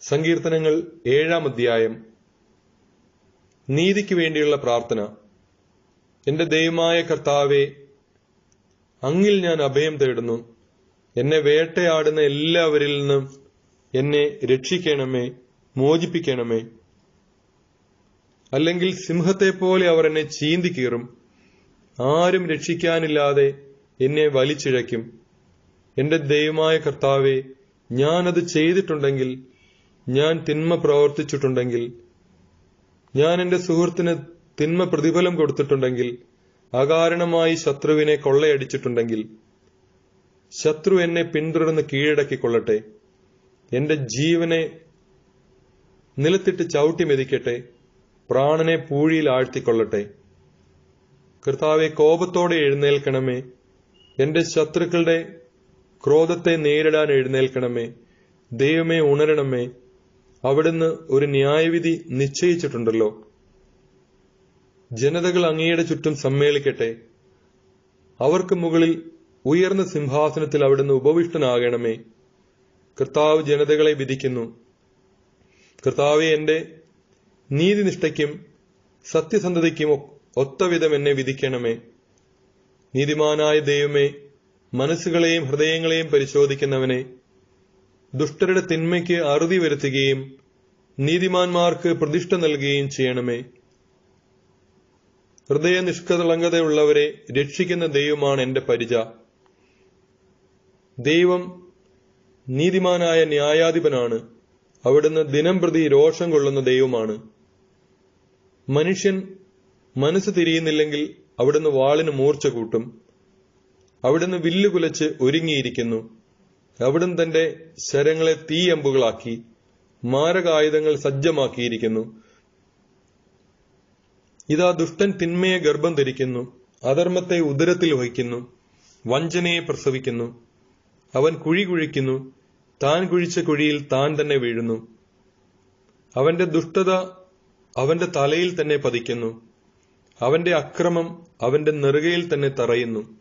സങ്കീർത്തനങ്ങൾ ഏഴാം അധ്യായം. നീതിക്ക് വേണ്ടിയുള്ള പ്രാർത്ഥന. എന്റെ ദൈവമായ കർത്താവെ അങ്ങിൽ ഞാൻ അഭയം തേടുന്നു. എന്നെ വേട്ടയാടുന്ന എല്ലാവരിൽ നിന്നും എന്നെ രക്ഷിക്കണമേ മോചിപ്പിക്കണമേ. അല്ലെങ്കിൽ സിംഹത്തെ പോലെ അവർ എന്നെ ചീന്തി കീറും. ആരും രക്ഷിക്കാനില്ലാതെ എന്നെ വലിച്ചിഴയ്ക്കും. എന്റെ ദൈവമായ കർത്താവെ ഞാനത് ചെയ്തിട്ടുണ്ടെങ്കിൽ ഞാൻ തിന്മ പ്രവർത്തിച്ചിട്ടുണ്ടെങ്കിൽ ഞാൻ എന്റെ സുഹൃത്തിന് തിന്മ പ്രതിഫലം കൊടുത്തിട്ടുണ്ടെങ്കിൽ അകാരണമായി ശത്രുവിനെ കൊള്ളയടിച്ചിട്ടുണ്ടെങ്കിൽ ശത്രു എന്നെ പിന്തുടർന്ന് കീഴടക്കിക്കൊള്ളട്ടെ എന്റെ ജീവനെ നിലത്തിട്ട് ചവിട്ടി മെതിക്കട്ടെ പ്രാണനെ പൂഴിയിൽ ആഴ്ത്തിക്കൊള്ളട്ടെ. കർത്താവെ കോപത്തോടെ എഴുന്നേൽക്കണമേ. എന്റെ ശത്രുക്കളുടെ ക്രോധത്തെ നേരിടാൻ എഴുന്നേൽക്കണമേ. ദൈവമേ ഉണരണമേ. അവിടുന്ന് ഒരു ന്യായവിധി നിശ്ചയിച്ചിട്ടുണ്ടല്ലോ. ജനതകൾ അങ്ങയുടെ ചുറ്റും സമ്മേളിക്കട്ടെ. അവർക്ക് മുകളിൽ ഉയർന്ന സിംഹാസനത്തിൽ അവിടുന്ന് ഉപവിഷ്ടനാകണമേ. കർത്താവ് ജനതകളെ വിധിക്കുന്നു. കർത്താവെ എന്റെ നീതിനിഷ്ഠയ്ക്കും സത്യസന്ധതയ്ക്കും ഒത്തവിധം എന്നെ വിധിക്കണമേ. നീതിമാനായ ദൈവമേ മനസ്സുകളെയും ഹൃദയങ്ങളെയും പരിശോധിക്കുന്നവനെ ദുഷ്ടരുടെ തിന്മയ്ക്ക് അറുതി വരുത്തുകയും നീതിമാന്മാർക്ക് പ്രതിഷ്ഠ നൽകുകയും ചെയ്യണമേ. ഹൃദയ നിഷ്കളങ്കതയുള്ളവരെ രക്ഷിക്കുന്ന ദൈവമാണ് എന്റെ പരിച. ദൈവം നീതിമാനായ ന്യായാധിപനാണ്. അവിടുന്ന് ദിനം പ്രതി രോഷം കൊള്ളുന്ന ദൈവമാണ്. മനുഷ്യൻ മനസ്സ് തിരിയുന്നില്ലെങ്കിൽ അവിടുന്ന് വാളിന് മൂർച്ച കൂട്ടും. അവിടുന്ന് വില്ലുകുലച്ച് ഒരുങ്ങിയിരിക്കുന്നു. അവിടുന്ന് തന്റെ ശരങ്ങളെ തീയമ്പുകളാക്കി മാരകായുധങ്ങൾ സജ്ജമാക്കിയിരിക്കുന്നു. ഇതാ ദുഷ്ടൻ തിന്മയെ ഗർഭം ധരിക്കുന്നു അധർമ്മത്തെ ഉദരത്തിൽ വഹിക്കുന്നു വഞ്ചനയെ പ്രസവിക്കുന്നു. അവൻ കുഴി കുഴിക്കുന്നു താൻ കുഴിച്ച കുഴിയിൽ താൻ തന്നെ വീഴുന്നു. അവന്റെ ദുഷ്ടത അവന്റെ തലയിൽ തന്നെ പതിക്കുന്നു. അവന്റെ അക്രമം അവന്റെ നെറുകയിൽ തന്നെ തറയുന്നു.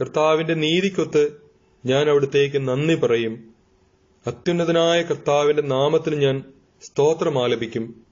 കർത്താവിന്റെ നീതിക്കൊത്ത് ഞാൻ അവിടുത്തേക്ക് നന്ദി പറയും. അത്യുന്നതനായ കർത്താവിന്റെ നാമത്തിന് ഞാൻ സ്തോത്രം ആലപിക്കും.